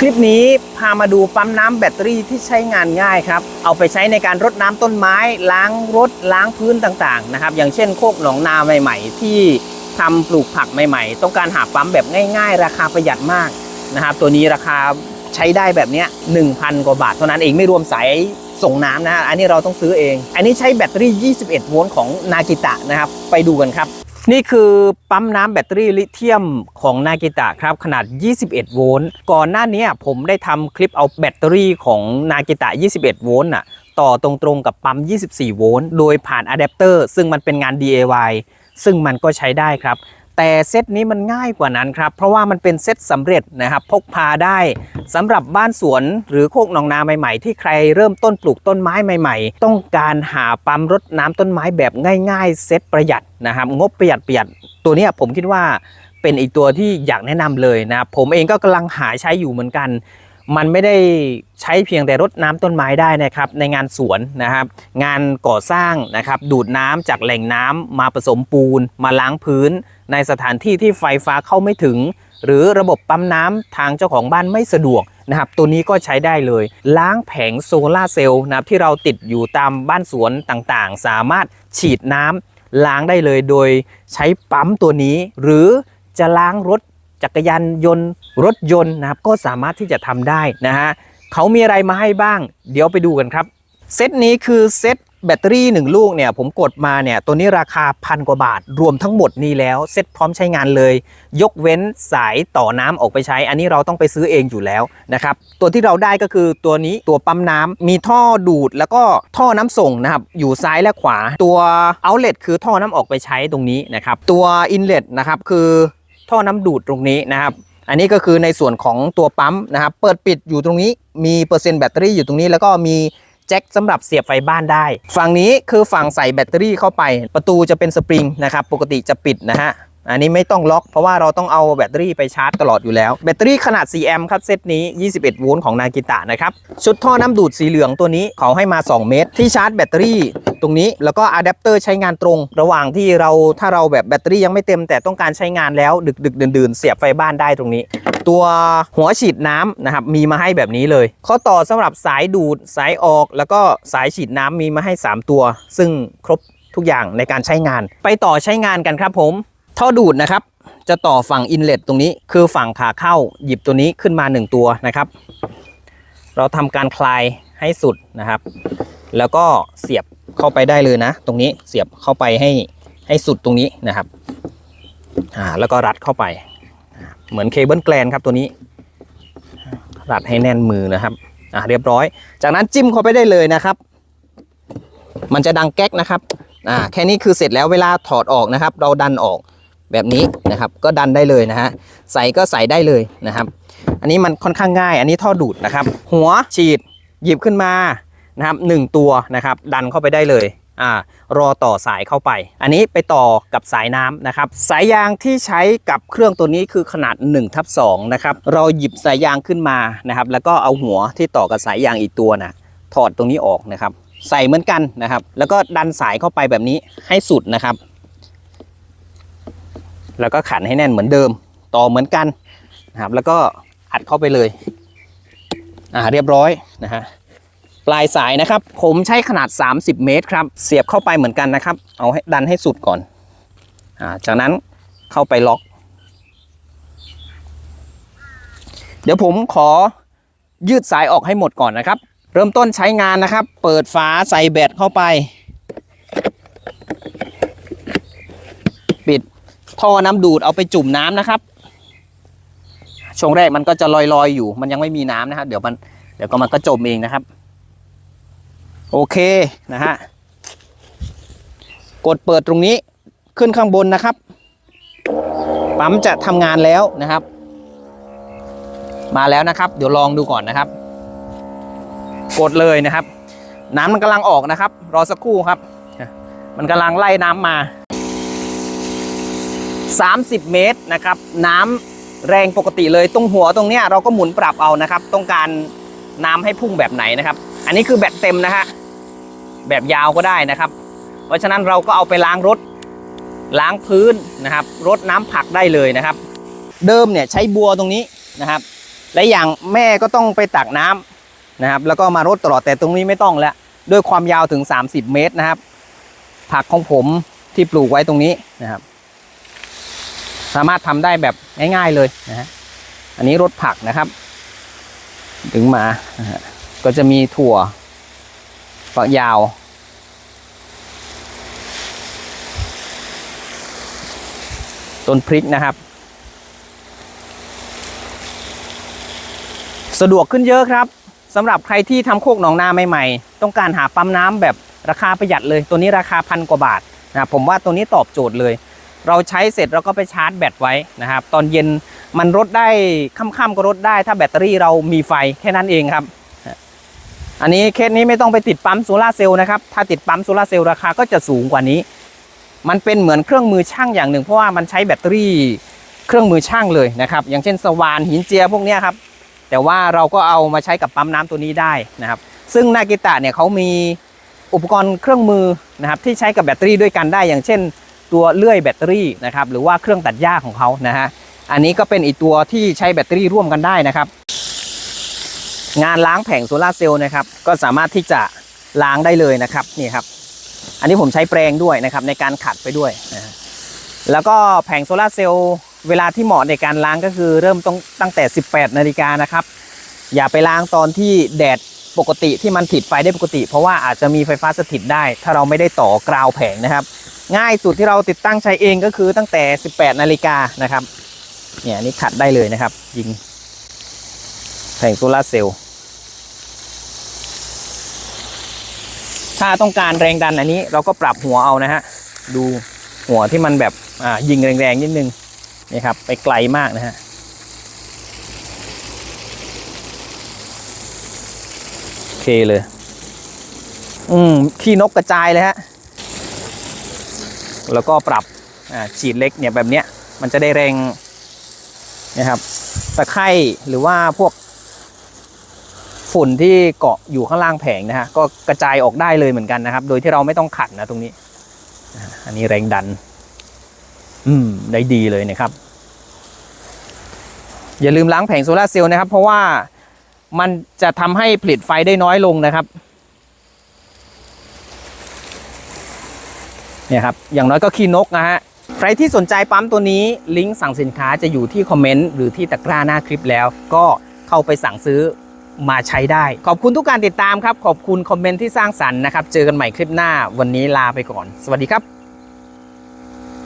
คลิปนี้พามาดูปั๊มน้ำแบตเตอรี่ที่ใช้งานง่ายครับ เอาไปใช้ในการรดน้ำต้นไม้ ล้างรถล้างพื้นต่างๆนะครับ อย่างเช่นโคกหนองนาใหม่ ๆ ที่ทำปลูกผักใหม่ ๆ ต้องการหาปั๊มแบบง่าย ๆ ราคาประหยัดมากนะครับ ตัวนี้ราคาใช้ได้แบบนี้ย1,000กว่าบาทเท่านั้นเองไม่รวมสายส่งน้ำนะฮะอันนี้เราต้องซื้อเอง อันนี้ใช้แบตเตอรี่ 21 โวลต์ของนากิตะนะครับ ไปดูกันครับ นี่คือปั๊มน้ำแบตเตอรี่ลิเธียมของนากิตะครับขนาด 21 โวลต์ ก่อนหน้านี้ผมได้ทำคลิปเอาแบตเตอรี่ของนากิตะ 21 โวลต์น่ะต่อตรงๆกับปั๊ม 24 โวลต์ โดยผ่านอะแดปเตอร์ซึ่งมันเป็นงาน DIY ซึ่งมันก็ใช้ได้ครับ แต่เซตนี้มันง่ายกว่านั้นครับ เพราะว่ามันเป็นเซตสำเร็จนะครับ พกพาได้สำหรับบ้านสวนหรือโคกหนองนาใหม่ๆ ที่ใครเริ่มต้นปลูกต้นไม้ใหม่ ๆ ต้องการหาปั๊มรดน้ำต้นไม้แบบง่าย ๆ เซตประหยัดนะครับ งบประหยัดประหยัดตัวนี้ผมคิดว่าเป็นอีกตัวที่อยากแนะนำเลยนะผมเองก็กำลังหาใช้อยู่เหมือนกัน มันไม่ได้ใช้เพียงแต่รดน้ำต้นไม้ได้นะครับในงานสวนนะครับ งานก่อสร้างนะครับดูดน้ำจากแหล่งน้ำมาผสมปูน มาล้างพื้น ในสถานที่ที่ไฟฟ้าเข้าไม่ถึง หรือระบบปั๊มน้ำทางเจ้าของบ้านไม่สะดวกนะครับตัวนี้ก็ใช้ได้เลย ล้างแผงโซลาร์เซลล์นะครับที่เราติดอยู่ตามบ้านสวนต่างๆ สามารถฉีดน้ำล้างได้เลยโดยใช้ปั๊มตัวนี้ หรือจะล้างรถ จักรยานยนต์ รถยนต์นะครับก็สามารถที่จะทำได้นะฮะเขามีอะไรมาให้บ้าง เดี๋ยวไปดูกันครับ เซตนี้คือเซตแบตเตอรี่ 1 ลูกเนี่ยผมกดมาเนี่ยตัวนี้ราคาพันกว่าบาท รวมทั้งหมดนี้แล้วเซตพร้อมใช้งานเลย ยกเว้นสายต่อน้ำออกไปใช้ อันนี้เราต้องไปซื้อเองอยู่แล้วนะครับ ตัวที่เราได้ก็คือตัวนี้ตัวปั๊มน้ำมีท่อดูดแล้วก็ท่อน้ำส่งนะครับ อยู่ซ้ายและขวา ตัวเอาเล t คือท่อน้ำออกไปใช้ตรงนี้นะครับ ตัวอินเล t นะครับคือ ท่อน้ำดูดตรงนี้นะครับ อันนี้ก็คือในส่วนของตัวปั๊มนะครับ เปิดปิดอยู่ตรงนี้ มีเปอร์เซ็นต์แบตเตอรี่อยู่ตรงนี้ แล้วก็มีแจ็คสำหรับเสียบไฟบ้านได้ ฝั่งนี้คือฝั่งใส่แบตเตอรี่เข้าไป ประตูจะเป็นสปริงนะครับ ปกติจะปิดนะฮะ อันนี้ไม่ต้องล็อกเพราะว่าเราต้องเอาแบตเตอรี่ไปชาร์จตลอดอยู่แล้ว แบตเตอรี่ขนาด 4 แอมป์ครับ เซตนี้ 21 โวลต์ของนากิตะนะครับ ชุดท่อน้ำดูดสีเหลืองตัวนี้เขาให้มา 2 เมตร ที่ชาร์จแบตเตอรี่ตรงนี้แล้วก็อะแดปเตอร์ใช้งานตรง ระหว่างที่เราถ้าเราแบบแบตเตอรี่ยังไม่เต็มแต่ต้องการใช้งานแล้วดึกดึกๆดื่นๆ เสียบไฟบ้านได้ตรงนี้ ตัวหัวฉีดน้ำนะครับมีมาให้แบบนี้เลย ข้อต่อสำหรับสายดูดสายออก แล้วก็สายฉีดน้ำมีมาให้ 3 ตัว ซึ่งครบทุกอย่างในการใช้งาน ไปต่อใช้งานกันครับผม ท่อดูดนะครับ จะต่อฝั่งอินเล t ตรงนี้ คือฝั่งขาเข้าหยิบตัวนี้ขึ้นมา 1 ตัวนะครับ เราทำการคลายให้สุดนะครับ แล้วก็เสียบเข้าไปได้เลยนะ ตรงนี้เสียบเข้าไปให้ให้สุดตรงนี้นะครับอ่าแล้วก็รัดเข้าไป เหมือนเคเบิลแกลนครับตัวนี้รัดให้แน่นมือนะครับอะเรียบร้อย จากนั้นจิ้มเข้าไปได้เลยนะครับ มันจะดังแก๊กนะครับอ่าแค่นี้คือเสร็จแล้วเวลาถอดออกนะครับ เราดันออก แบบนี้นะครับ ก็ดันได้เลยนะฮะใส่ก็ใส่ได้เลยนะครับ อันนี้มันค่อนข้างง่าย อันนี้ท่อดูดนะครับ หัวฉีดหยิบขึ้นมานะครับหนึ่งตัวนะครับดันเข้าไปได้เลยอ่ารอต่อสายเข้าไป อันนี้ไปต่อกับสายน้ำนะครับ สายยางที่ใช้กับเครื่องตัวนี้คือขนาด1ทับ2นะครับ เราหยิบสายยางขึ้นมานะครับ แล้วก็เอาหัวที่ต่อกับสายยางอีกตัวนะถอดตรงนี้ออกนะครับ ใส่เหมือนกันนะครับ แล้วก็ดันสายเข้าไปแบบนี้ให้สุดนะครับ แล้วก็ขันให้แน่นเหมือนเดิม ต่อเหมือนกันนะครับ แล้วก็อัดเข้าไปเลยอ่าเรียบร้อยนะฮะปลายสายนะครับ ผมใช้ขนาด 30 เมตรครับ เสียบเข้าไปเหมือนกันนะครับ เอาให้ดันให้สุดก่อนอ่าจากนั้นเข้าไปล็อก เดี๋ยวผมขอยืดสายออกให้หมดก่อนนะครับ เริ่มต้นใช้งานนะครับ เปิดฝาใส่แบตเข้าไป ปิด ท่อน้ำดูดเอาไปจุ่มน้ำนะครับ ช่วงแรกมันก็จะลอยๆอยู่ มันยังไม่มีน้ำนะครับเดี๋ยวมันเดี๋ยวก็มันก็จมเองนะครับ โอเคนะฮะกดเปิดตรงนี้ขึ้นข้างบนนะครับ ปั๊มจะทำงานแล้วนะครับ มาแล้วนะครับ เดี๋ยวลองดูก่อนนะครับ กดเลยนะครับ น้ำมันกำลังออกนะครับ รอสักครู่ครับ มันกำลังไล่น้ำมา 30 เมตรนะครับน้ำแรงปกติเลยตรงหัวตรงเนี้ยเราก็หมุนปรับเอานะครับ ต้องการน้ำให้พุ่งแบบไหนนะครับ อันนี้คือแบตเต็มนะฮะแบบยาวก็ได้นะครับ เพราะฉะนั้นเราก็เอาไปล้างรถล้างพื้นนะครับรดน้ำผักได้เลยนะครับ เดิมเนี่ยใช้บัวตรงนี้นะครับ และอย่างแม่ก็ต้องไปตักน้ำนะครับ แล้วก็มารดตลอดแต่ตรงนี้ไม่ต้องแล้วด้วยความยาวถึง 30 เมตรนะครับ ผักของผมที่ปลูกไว้ตรงนี้นะครับ สามารถทำได้แบบง่าย ๆเลยนะฮะอันนี้รดผักนะครับถึงมาก็จะมีถั่วฝักยาว ต้นพริกนะครับ สะดวกขึ้นเยอะครับสำหรับใครที่ทำโคกหนองนาใหม่ๆ ต้องการหาปั๊มน้ำแบบราคาประหยัดเลย ตัวนี้ราคาพันกว่าบาทนะผมว่าตัวนี้ตอบโจทย์เลย เราใช้เสร็จเราก็ไปชาร์จแบตไว้นะครับ ตอนเย็นมันรดได้ค่ำๆก็รดได้ ถ้าแบตเตอรี่เรามีไฟแค่นั้นเองครับ อันนี้เคสนี้ไม่ต้องไปติดปั๊มโซลาเซลล์นะครับ ถ้าติดปั๊มโซลาเซลล์ราคาก็จะสูงกว่านี้ มันเป็นเหมือนเครื่องมือช่างอย่างหนึ่ง เพราะว่ามันใช้แบตเตอรี่เครื่องมือช่างเลยนะครับ อย่างเช่นสว่านหินเจียพวกนี้ครับ แต่ว่าเราก็เอามาใช้กับปั๊มน้ำตัวนี้ได้นะครับ ซึ่งนากิตะเนี่ยเขามีอุปกรณ์เครื่องมือนะครับที่ใช้กับแบตเตอรี่ด้วยกันได้ อย่างเช่น ตัวเลื่อยแบตเตอรี่นะครับหรือว่าเครื่องตัดหญ้าของเขานะฮะอันนี้ก็เป็นอีกตัวที่ใช้แบตเตอรี่ร่วมกันได้นะครับ งานล้างแผงโซลาเซลล์นะครับก็สามารถที่จะล้างได้เลยนะครับนี่ครับ อันนี้ผมใช้แปรงด้วยนะครับในการขัดไปด้วยนะแล้วก็แผงโซลาเซลล์เวลาที่เหมาะในการล้างก็คือเริ่มต้องตั้งแต่ 18 นาฬิกานะครับ อย่าไปล้างตอนที่แดดปกติที่มันติดไฟได้ปกติ เพราะว่าอาจจะมีไฟฟ้าสถิตได้ ถ้าเราไม่ได้ต่อกราวแผงนะครับ ง่ายสุดที่เราติดตั้งใช้เองก็คือตั้งแต่ 18 นาฬิกานะครับ เนี่ยนี่ขัดได้เลยนะครับ ยิงแผงโซลาเซลล์ถ้าต้องการแรงดันอันนี้เราก็ปรับหัวเอานะฮะ ดูหัวที่มันแบบอ่ายิงแรงๆนิดนึงนี่ครับ ไปไกลมากนะฮะโอเคเลย อืมขี้นกกระจายเลยฮะ แล้วก็ปรับฉีดเล็กเนี่ยแบบเนี้ยมันจะได้แรงนะครับตะไคร่หรือว่าพวกฝุ่นที่เกาะอยู่ข้างล่างแผงนะฮะก็กระจายออกได้เลยเหมือนกันนะครับ โดยที่เราไม่ต้องขัดนะตรงนี้ อันนี้แรงดัน อืมได้ดีเลยนะครับ อย่าลืมล้างแผงโซลาเซลล์นะครับ เพราะว่ามันจะทำให้ผลิตไฟได้น้อยลงนะครับ เนี่ยครับอย่างน้อยก็ขี้นกนะฮะใครที่สนใจปั๊มตัวนี้ลิงก์สั่งสินค้าจะอยู่ที่คอมเมนต์หรือที่ตะกร้าหน้าคลิปแล้ว ก็เข้าไปสั่งซื้อมาใช้ได้ ขอบคุณทุกการติดตามครับ ขอบคุณคอมเมนต์ที่สร้างสรรค์นะครับ เจอกันใหม่คลิปหน้าวันนี้ลาไปก่อน สวัสดีครับ